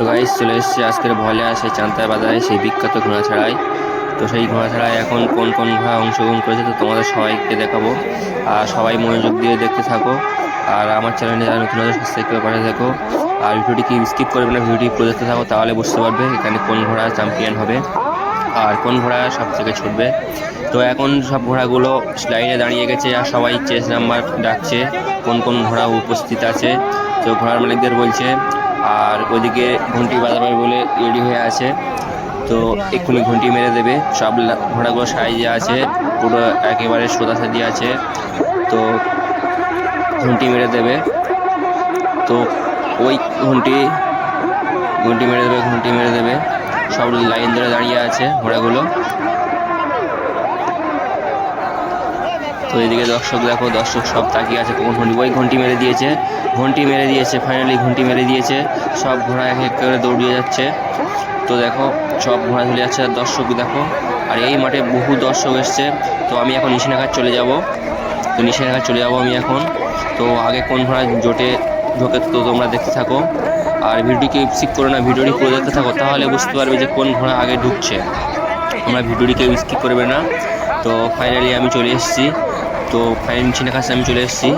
তো গাইস চলে এসেছে আজকের ভলে আসে চান্তার বাজারে, সেই বিখ্যাত ঘোড়া ছাড়াই তো সেই ঘোড়া ছাড়াই এখন কোন কোন ঘোড়া অংশগ্রহণ করেছে তো তোমাদের সবাইকে দেখাবো। আর সবাই মনোযোগ দিয়ে দেখতে থাকো। আর আমার চ্যানেলে যারা নতুন আছে সাবস্ক্রাইব করে পাশে থাকো। আর ভিডিওটি কি স্কিপ করবে না, ভিডিওটি পুরো দেখতে থাকো, তাহলে বুঝতে পারবে এখানে কোন ঘোড়া চ্যাম্পিয়ন হবে আর কোন ঘোড়া সব থেকে ছুটবে। তো এখন সব ঘোড়াগুলো লাইনে দাঁড়িয়ে গেছে আর সবাই চেস নাম্বার ডাকছে, কোন কোন ঘোড়া উপস্থিত আছে। তো ঘোড়ার মালিকদের বলছে আর ওইদিকে ঘন্টি বাজাবে বলে রেডি হয়ে আছে। তো এক্ষুনি ঘন্টি মেরে দেবে। সব ঘোড়াগুলো সাইজে আছে। পুরো একেবারে সোজা সাজি আছে। তো ঘন্টি মেরে দেবে। তো ওই ঘন্টি ঘন্টি মেরে দেবে, ঘন্টি মেরে দেবে। সব লাইন ধরে দাঁড়িয়ে আছে ঘোড়াগুলো। তো এদিকে দর্শক দেখো, দর্শক সব তাকিয়ে আছে কখন ঘন্টি, ওই ঘন্টি মেরে দিয়েছে, ঘন্টি মেরে দিয়েছে ফাইনালি ঘন্টি মেরে দিয়েছে, সব ঘোড়া এক এক করে দৌড়িয়ে যাচ্ছে। তো দেখো, সব ঘোড়া চলে যাচ্ছে আর দর্শক দেখো, আর এই মাঠে বহু দর্শক এসছে, তো আমি এখন নিশানাঘাট চলে যাব। তো নিশানাঘাট চলে যাব আমি এখন। তো আগে কোন ঘোড়া জোটে, ঢোকে তো তোমরা দেখতে থাকো। আর ভিডিওটিকে স্কিপ করো না, ভিডিওটি পুরো দেখতে থাকো, তাহলে বুঝতে পারবে যে কোন ঘোড়া আগে ঢুকছে। তোমরা ভিডিওটিকে স্কিপ করবে না। তো ফাইনালি আমি চলে এসেছি। তো ফাইনাল নিশানা কাছে আমি চলে এসেছি।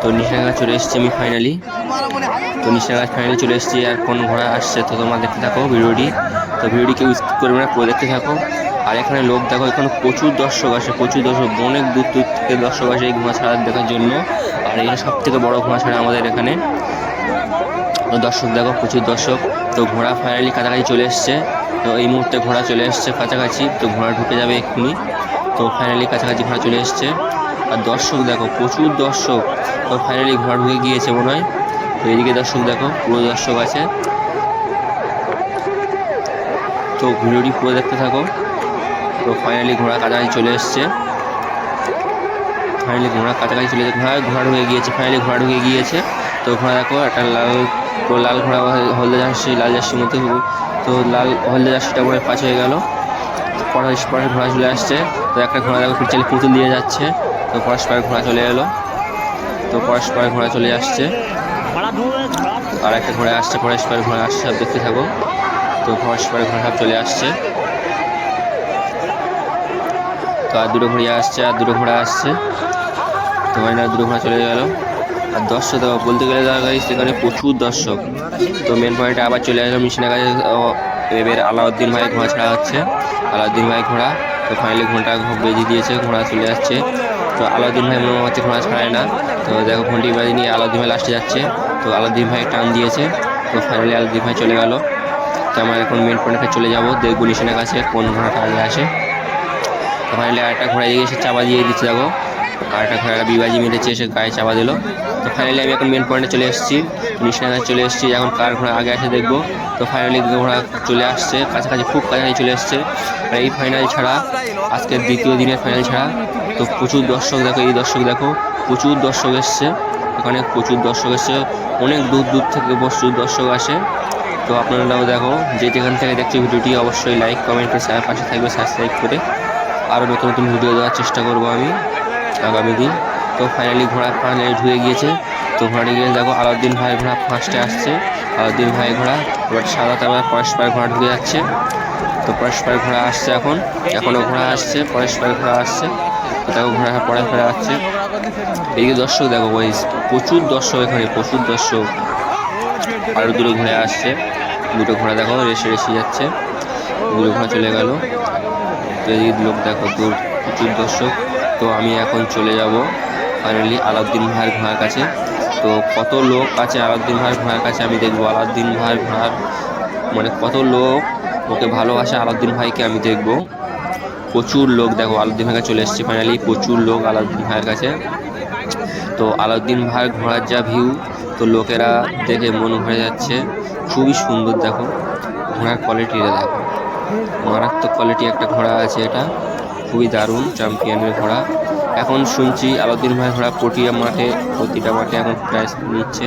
তো নিশানা কাছে চলে এসেছি আমি ফাইনালি তো নিশানা কাছে ফাইনালি চলে এসেছি আর কোন ঘোড়া আসছে তো তোমরা দেখতে থাকো ভিডিওটি। তো ভিডিওটি কেউ স্কিপ করবে না, পুরো দেখতে থাকো। আর এখানে লোক দেখো, এখানে প্রচুর দর্শক আসে, প্রচুর দর্শক, অনেক দূর দূর থেকে দর্শক আসে এই ঘোড়া ছাড়া দেখার জন্য। আর এটা সব থেকে বড় ঘোড়া ছাড়া আমাদের এখানে দর্শক দেখো, প্রচুর দর্শক। তো ঘোড়া ফাইনালি কাছাকাছি চলে এসছে। তো এই মুহূর্তে ঘোড়া চলে এসছে কাছাকাছি। তো ঘোড়া ঢুকে যাবে এক্ষুনি। তো ফাইনালি কাছাকাছি ঘোড়া চলে এসছে। আর দর্শক দেখো, প্রচুর দর্শক। তো ফাইনালি ঘোড়া ঢুকে গিয়েছে মনে হয়। তো এদিকে দর্শক দেখো, পুরো দর্শক আছে। তো ভিডিওটি পুরো দেখতে থাকো। তো ফাইনালি ঘোড়া কাছাকাছি চলে এসছে। ফাইনালি ঘোড়া কাছাকাছি চলে ঘোড়া ঘোড়া ঢুকে গিয়েছে। ফাইনালি ঘোড়া ঢুকে গিয়েছে। তো ঘোড়া দেখো, একটা লাল, পুরো লাল ঘোড়া হলদে জার্সি, লাল জার্সির মধ্যে তো লাল হলদে জার্সিটা পরে পাঁচ হয়ে গেল। পরস্পর ঘোড়া চলে আসছে। তো একটা ঘোড়া দেখো পিছনে পুতুল দিয়ে যাচ্ছে। তো পরস্পর ঘোড়া চলে এলো। তো পরস্পর ঘোড়া চলে আসছে। আর একটা ঘোড়া আসছে পরস্পর ঘোড়া আসছে, সব দেখতে থাকো। তো পরস্পর ঘোড়া সব চলে আসছে। তো আর দুটো ঘোড়া আসছে, আর দুটো ঘোড়া আসছে। তো না দুটো ঘোড়া চলে গেল। আর দর্শক বলতে গেলে দেখা সেখানে প্রচুর দর্শক। তো মেন পয়েন্টে আবার চলে আসলাম মিশনের কাছে। এবার আলাউদ্দিন ভাই ঘোড়া ছাড়া হচ্ছে। আলাউদ্দিন ভাই ঘোড়া। তো ফাইনালি ঘোড়া বেজে দিয়েছে, ঘোড়া চলে যাচ্ছে তো আলাউদ্দিন ভাই হচ্ছে ঘোড়া ছাড়ায় না। তো দেখো ঘন্টি বাজি নিয়ে আলাউদ্দিন ভাই লাস্টে যাচ্ছে। তো আলাউদ্দিন ভাই টান দিয়েছে। তো ফাইনালি আলাউদ্দিন ভাই চলে গেল। তো আমরা এখন মেন পয়েন্টে চলে যাব। দেখব নিশানের কাছে কোন ঘোড়াটা আগে আসে। তো ফাইনালি আরেকটা ঘোড়া এগিয়ে এসে চাপা দিয়ে দিচ্ছে, দেখো। আর একটা ঘোড়া বিবাজি মেরেছে এসে গায়ে চাপা দিল। তো ফাইনালি আমি এখন মেন পয়েন্টে চলে এসেছি। নিশানা কাছে চলে এসেছি। এখন কার ঘোড়া আগে আসে দেখব। তো ফাইনালি ঘোড়া চলে আসছে। কাছাকাছি খুব কাছাকাছি চলে এসছে। আর এই ফাইনাল ছাড়া, আজকের দ্বিতীয় দিনের ফাইনাল ছাড়া তো প্রচুর দর্শক দেখো, এই দর্শক দেখো, প্রচুর দর্শক এসছে। এখানে প্রচুর দর্শক এসছে, অনেক দূর দূর থেকে প্রচুর দর্শক আসে। তো আপনারাও দেখো যে যেখান থেকে দেখছি ভিডিওটি, অবশ্যই লাইক কমেন্ট করে পাশে থাকবে সাবস্ক্রাইব করে। আরও নতুন নতুন ভিডিও দেওয়ার চেষ্টা করব আমি আগামী দিন। তো ফাইনালি ঘোড়া ফাইনালি ঢুকে গিয়েছে। তো ঘোড়াটি গিয়ে দেখো, আলাউদ্দিন ভাই ঘোড়া ফার্স্টে আসছে। আলাউদ্দিন ভাই ঘোড়া, এবার সাদা তারপর পরস্পর ঘোড়া ঢুকে যাচ্ছে। তো পরেশ পরস্পর ঘোড়া আসছে এখন। এখনও ঘোড়া আসছে পরেশ পরস্পর ঘোড়া আসছে। দেখো ঘোড়া পরস্পর আসছে। এইদিকে দর্শক দেখো, ওই প্রচুর দর্শক এখানে, প্রচুর দর্শক। আরও দুটো ঘোড়া আসছে। দুটো ঘোড়া দেখো, রেসে রেসে যাচ্ছে। দুটো ঘোড়া চলে গেল। তো এই লোক দেখো দূর প্রচুর দর্শক। তো আমি এখন চলে যাব ফাইনালি আলাউদ্দিন ভাইয়ের ঘোড়ার কাছে। তো কত লোক আছে আলাউদ্দিন ভাইয়ের ঘোড়ার কাছে? আমি দেখব আলাউদ্দিন ভাইয়ের ঘোড়ার মানে কত লোক, ওকে ভালোবাসে আলাউদ্দিন ভাইকে আমি দেখব। প্রচুর লোক, দেখো, আলাউদ্দিন ভাইকে চলে এসেছি ফাইনালি প্রচুর লোক আলাউদ্দিন ভাইয়ের কাছে। তো আলাউদ্দিন ভাইয়ের ঘোড়ার যা ভিউ তো লোকেরা দেখে মন ভরে যাচ্ছে। খুবই সুন্দর, দেখো ঘোড়ার কোয়ালিটিটা দেখো। মারাত্মক কোয়ালিটি একটা ঘোড়া আছে এটা। খুবই দারুণ চ্যাম্পিয়নের ঘোড়া। এখন শুনছি আলাউদ্দিন ভাই ঘোড়া প্রতিটা মাঠে প্রতিটা মাঠে এখন প্রাইজ নিচ্ছে।